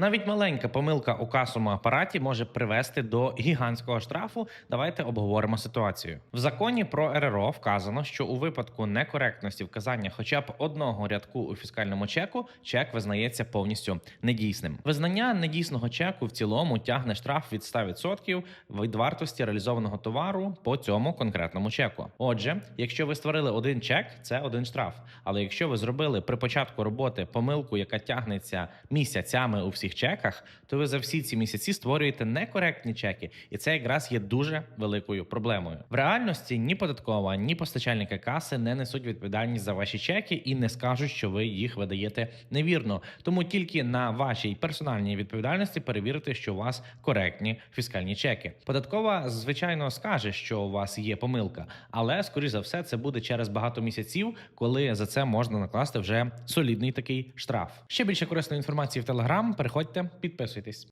Навіть маленька помилка у касовому апараті може привести до гігантського штрафу. Давайте обговоримо ситуацію. В законі про РРО вказано, що у випадку некоректності вказання хоча б одного рядку у фіскальному чеку, чек визнається повністю недійсним. Визнання недійсного чеку в цілому тягне штраф від 100% від вартості реалізованого товару по цьому конкретному чеку. Отже, якщо ви створили один чек, це один штраф. Але якщо ви зробили при початку роботи помилку, яка тягнеться місяцями у всіх чеках, то ви за всі ці місяці створюєте некоректні чеки, і це якраз є дуже великою проблемою. В реальності ні податкова, ні постачальники каси не несуть відповідальність за ваші чеки і не скажуть, що ви їх видаєте невірно. Тому тільки на вашій персональній відповідальності перевірити, що у вас коректні фіскальні чеки. Податкова, звичайно, скаже, що у вас є помилка, але скоріш за все це буде через багато місяців, коли за це можна накласти вже солідний такий штраф. Ще більше корисної інформації в Телеграм. Переходьте, hagytam, Pit Persuades.